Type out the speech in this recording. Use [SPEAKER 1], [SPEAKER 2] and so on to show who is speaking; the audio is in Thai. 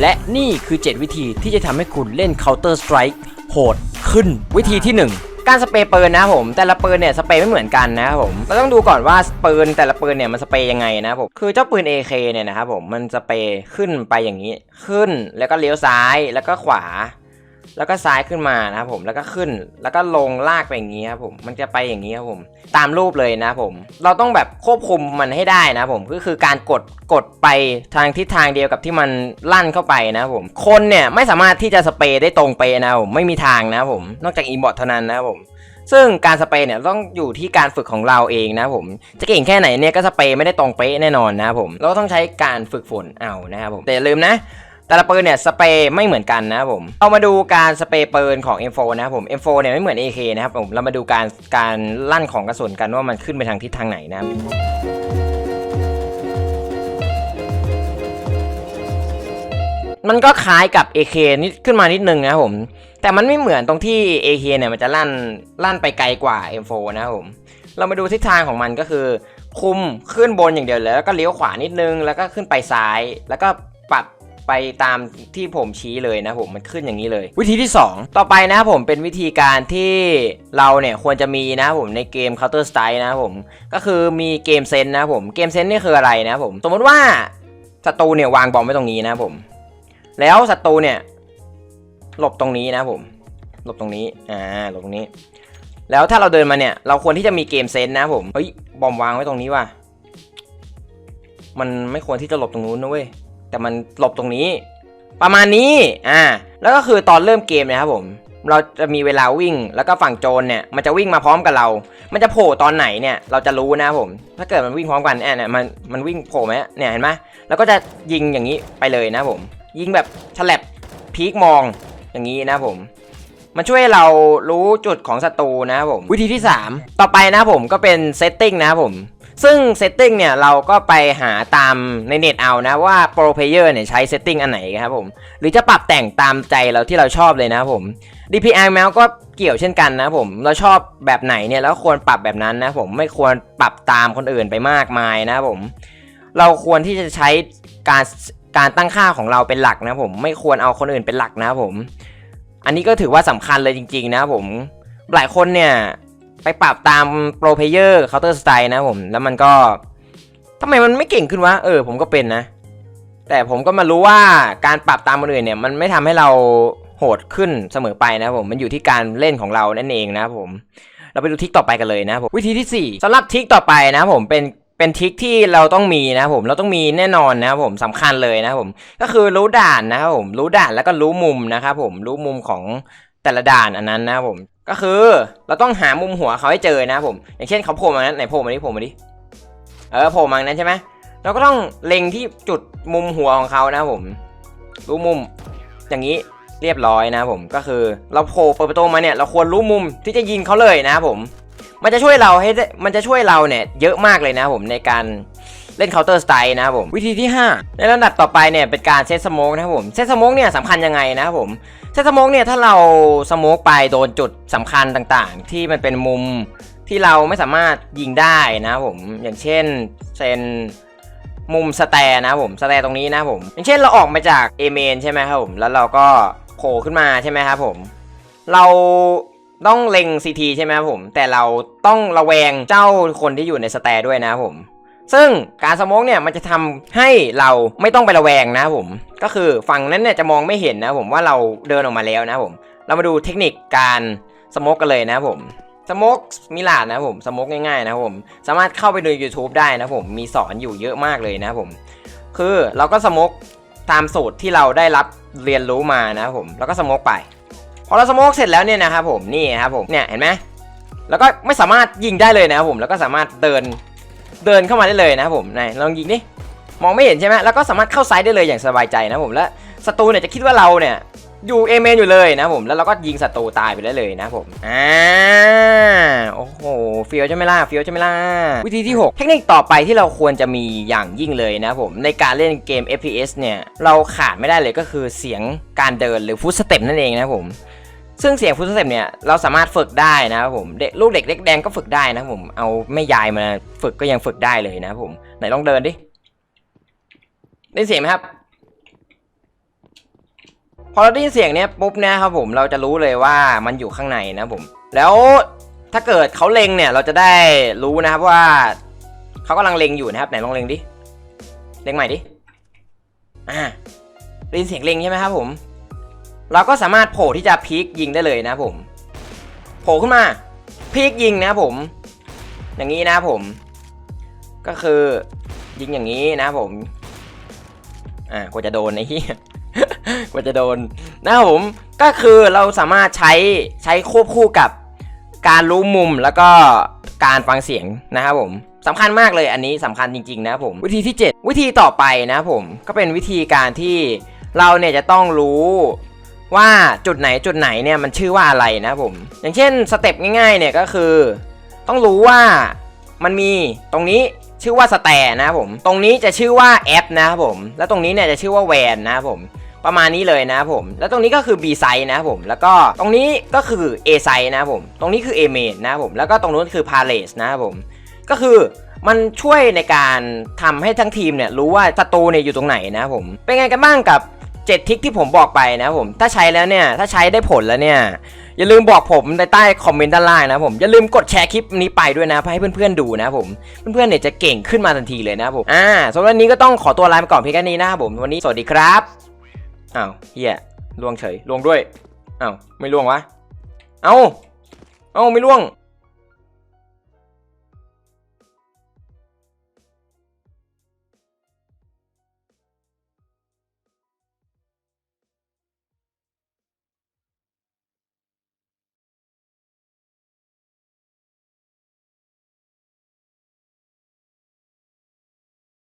[SPEAKER 1] และนี่คือ 7 วิธีที่จะทำให้คุณเล่น Counter Strike โหดขึ้น วิธีที่ 1 การสเปรย์ปืนนะครับผม แต่ละปืนเนี่ยสเปรย์ไม่เหมือนกันนะครับผมเราต้องดูก่อนว่าปืนแต่ละปืนเนี่ยมันสเปรย์ยังไงนะครับผมคือเจ้าปืน AK เนี่ยนะครับผมมันสเปรย์ขึ้นไปอย่างนี้ ขึ้นแล้วก็เลี้ยวซ้ายแล้วก็ขวา แล้วก็ซ้ายขึ้นมานะครับผมแล้วก็ขึ้นแล้วก็ลงลากไปอย่างนี้ครับผมมันจะไปอย่างนี้ครับผม ตามรูปเลยนะครับผม เราต้องแบบควบคุมมันให้ได้นะครับผมก็คือการกดกดไปทางทิศทางเดียวกับที่มันลั่นเข้าไปนะครับผม คนเนี่ยไม่สามารถที่จะสเปรย์ได้ตรงเปะนะผมไม่มีทางนะครับผม นอกจากอีบอทเท่านั้นนะครับผมซึ่งการสเปรย์เนี่ยต้องอยู่ที่การฝึกของเราเองนะครับผมจะเก่งแค่ไหนเนี่ยก็สเปรย์ไม่ได้ตรงเป๊ะแน่นอนนะครับผมเราต้องใช้การฝึกฝนเอานะครับผมแต่อย่าลืมนะ แต่ละปืนเนี่ยสเปรย์ไม่เหมือนกันนะครับผมเอามาดูการสเปรย์ปืนของ M4 นะครับผม M4 เนี่ยไม่เหมือน AK นะครับผมเรามาดูการการลั่นของกระสุนกันว่ามันขึ้นไปทางทิศทางไหนนะครับมันก็คล้ายกับ AK นิดขึ้นมานิดนึงนะครับผม แต่มันไม่เหมือนตรงที่ AK เนี่ยมันจะลั่นลั่นไปไกลกว่า M4 นะครับผม เรามาดูทิศทางของมันก็คือ คุมขึ้นบนอย่างเดียวเลยแล้วก็เลี้ยวขวานิดนึง แล้วก็ขึ้นไปซ้าย แล้วก็ปรับ ไปตามที่ผมชี้เลยนะผมมันขึ้นอย่างนี้เลย วิธีที่ 2 ต่อไปนะครับผมเป็นวิธีการที่เราเนี่ยควรจะมีนะครับผมในเกม Counter Strike นะครับผมก็คือมีเกมเซนนะครับผมเกมเซนนี่คืออะไรนะครับผม สมมติว่าศัตรูเนี่ยวางบอมไว้ตรงนี้นะครับผม แล้วศัตรูเนี่ยหลบตรงนี้นะครับผม หลบตรงนี้อ่าหลบตรงนี้ แล้วถ้าเราเดินมาเนี่ย เราควรที่จะมีเกมเซนส์นะครับผมเฮ้ยบอมวางไว้ตรงนี้ว่ะมันไม่ควรที่จะหลบตรงนู้นนะเว้ย แต่มันหลบตรงนี้ ประมาณนี้อ่าแล้วก็คือตอนเริ่มเกมนะครับผมเราจะมีเวลาวิ่งแล้วก็ฝั่งโจรเนี่ยมันจะวิ่งมาพร้อมกับเรา มันจะโผล่ตอนไหนเนี่ยเราจะรู้นะครับผม ถ้าเกิดมันวิ่งพร้อมกันแอนเนี่ยมันมันวิ่งโผล่ไหมเนี่ยเห็นไหมแล้วก็จะยิงอย่างนี้ไปเลยนะครับผม ยิงแบบฉลับพีคมองอย่างนี้นะครับผม มันช่วยเรารู้จุดของศัตรูนะครับผม วิธีที่ 3 ต่อไปนะครับผมก็เป็นเซตติ้งนะครับผม ซึ่งเซตติ้งเนี่ยเราก็ไปหาตามในเน็ตเอานะว่าโปรเพเยอร์เนี่ยใช้เซตติ้งอันไหนครับผม หรือจะปรับแต่งตามใจเราที่เราชอบเลยนะผม DPI แมวก็เกี่ยวเช่นกันนะผม เราชอบแบบไหนเนี่ยแล้วควรปรับแบบนั้นนะผมไม่ควรปรับตามคนอื่นไปมากมายนะผม เราควรที่จะใช้การการตั้งค่าของเราเป็นหลักนะผม ไม่ควรเอาคนอื่นเป็นหลักนะผม อันนี้ก็ถือว่าสำคัญเลยจริง ๆ นะผมหลายคนเนี่ย ไปปรับตามโปรเพเยอร์เคาน์เตอร์สไตล์นะผม แล้วมันก็ทำไมมันไม่เก่งขึ้นวะ เออ ผมก็เป็นนะ แต่ผมก็มารู้ว่าการปรับตามคนอื่นเนี่ย มันไม่ทำให้เราโหดขึ้นเสมอไปนะผม มันอยู่ที่การเล่นของเรานั่นเองนะผม เราไปดูทิกต่อไปกันเลยนะผมวิธีที่ 4สำหรับทิกต่อไปนะผมเป็นเป็นทิกที่เราต้องมีนะผมเราต้องมีแน่นอนนะผมสำคัญเลยนะผมก็คือรู้ด่านนะครับผมรู้ด่านแล้วก็รู้มุมนะครับผมรู้มุมของแต่ละด่านอันนั้นนะผม ก็คือเราต้องหามุมหัวเขาให้เจอนะผม อย่างเช่นเขาโผล่มานั้นไหนโผล่มาดิโผล่มาดิเออโผล่มานั้นใช่ไหมเราก็ต้องเล็งที่จุดมุมหัวของเขานะผมรู้มุมอย่างนี้เรียบร้อยนะผมก็คือเราโผล่เปิดประตูมาเนี่ยเราควรรู้มุมที่จะยิงเขาเลยนะผม มันจะช่วยเราให้ได้มันจะช่วยเราเนี่ยเยอะมากเลยนะผมในการ เล่น Counter Strike นะครับผมวิธีที่ 5 ในลำดับต่อไปเนี่ยเป็นการเซตสโมกนะครับผมเซตสโมกเนี่ยสำคัญยังไงนะครับผมเซตสโมกเนี่ยถ้าเราสโมกไปโดนจุดสำคัญต่างๆ ที่มันเป็นมุมที่เราไม่สามารถยิงได้นะครับผมอย่างเช่นเซนมุมสแตร์นะผมสแตร์ตรงนี้นะผม อย่างเช่นเราออกมาจากเอเมนใช่ไหมครับผมแล้วเราก็โผล่ขึ้นมาใช่ไหมครับผม เราต้องเล็ง CT ใช่ไหมครับผม แต่เราต้องระแวงเจ้าคนที่อยู่ในสแตด้วยนะครับผม ซึ่งการสโมกเนี่ยมันจะทำให้เราไม่ต้องไประแวงนะผม ก็คือฝั่งนั้นเนี่ยจะมองไม่เห็นนะผมว่าเราเดินออกมาแล้วนะผม เรามาดูเทคนิคการสโมกกันเลยนะผมสโมกมิลาดนะผมสโมกง่ายๆนะผม สามารถเข้าไปดู YouTube ได้นะผมมีสอนอยู่เยอะมากเลยนะผม คือเราก็สโมกตามสูตรที่เราได้รับเรียนรู้มานะผม แล้วก็สโมกไปพอเราสโมกเสร็จแล้วเนี่ยนะครับผมนี่ครับผมเนี่ยเห็นไหมแล้วก็ไม่สามารถยิงได้เลยนะครับผมแล้วก็สามารถเดิน เดินเข้ามาได้เลยนะครับผมไหนลองยิงดิมองไม่เห็นใช่ไหมแล้วก็สามารถเข้าไซด์ได้เลยอย่างสบายใจนะผมและศัตรูเนี่ยจะคิดว่าเราเนี่ยอยู่เอเมนอยู่เลยนะผมแล้วเราก็ยิงศัตรูตายไปได้เลยนะผมอ่าโอ้โหเฟียวใช่ไหมล่ะเฟียวใช่ไหมล่ะวิธีที่ 6 เทคนิคต่อไปที่เราควรจะมีอย่างยิ่งเลยนะผมในการเล่นเกม FPS เนี่ยเราขาดไม่ได้เลยก็คือเสียงการเดินหรือฟุตสเต็ปนั่นเองนะผม ซึ่งเสียงฟุตสเต็ปเนี่ยเราสามารถฝึกได้นะครับผมเด็กลูกเด็กเล็กแดงก็ฝึกได้นะผมเอาแม่ยายมาฝึกก็ยังฝึกได้เลยนะครับผมไหนลองเดินดิได้เสียงไหมครับ พอเราได้ยินเสียงเนี้ยปุ๊บนี่ยครับผมเราจะรู้เลยว่ามันอยู่ข้างในนะผม แล้วถ้าเกิดเขาเล็งเนี่ยเราจะได้รู้นะครับว่าเขากำลังเล็งอยู่นะครับไหนลองเล็งดิเล็งใหม่ดิอ่าได้ยินเสียงเล็งใช่ไหมครับผม เราก็สามารถโผล่ที่จะพีคยิงได้เลยนะผม โผล่ขึ้นมาพีคยิงนะผม อย่างนี้นะผม ก็คือยิงอย่างนี้นะผม อ่ากว่าจะโดนไอ้เหี้ยกว่าจะโดนนะครับผมก็คือเราสามารถใช้ใช้ควบคู่กับการรู้มุมแล้วก็การฟังเสียงนะครับผมสำคัญมากเลยอันนี้สำคัญจริง ๆ นะผม วิธีที่ 7 วิธีต่อไปนะผมก็เป็นวิธีการที่เราเนี่ยจะต้องรู้ ว่าจุดไหนจุดไหนเนี่ยมันชื่อว่าอะไรนะผม อย่างเช่นสเต็ปง่ายๆเนี่ยก็คือ ต้องรู้ว่ามันมีตรงนี้ชื่อว่าสแตนะผม ตรงนี้จะชื่อว่าแอปนะครับผม แล้วตรงนี้เนี่ยจะชื่อว่าแวนนะครับผมประมาณนี้เลยนะครับผม แล้วตรงนี้ก็คือ B side นะครับผม แล้วก็ตรงนี้ก็คือ A side นะครับผม ตรงนี้คือ A main นะครับผม แล้วก็ตรงนู้นคือ palace นะครับผม ก็คือมันช่วยในการทำให้ทั้งทีมเนี่ยรู้ว่าศัตรูเนี่ยอยู่ตรงไหนนะผม เป็นไงกันบ้างกับ 7ทิกที่ผมบอกไปนะผมถ้าใช้แล้วเนี่ยถ้าใช้ได้ผลแล้วเนี่ยอย่าลืมบอกผมในใต้คอมเมนต์ด้านล่างนะผมอย่าลืมกดแชร์คลิปนี้ไปด้วยนะเพื่อให้เพื่อนๆดูนะผมเพื่อนๆเนี่ยจะเก่งขึ้นมาทันทีเลยนะผมอ่าสำหรับวันนี้ก็ต้องขอตัวลาไปก่อนเพียงแค่นี้นะครับผมวันนี้สวัสดีครับอ้าวเฮียล่วงเฉยล่วงด้วยอ้าวไม่ล่วงวะเอ้าเอ้าไม่ล่วง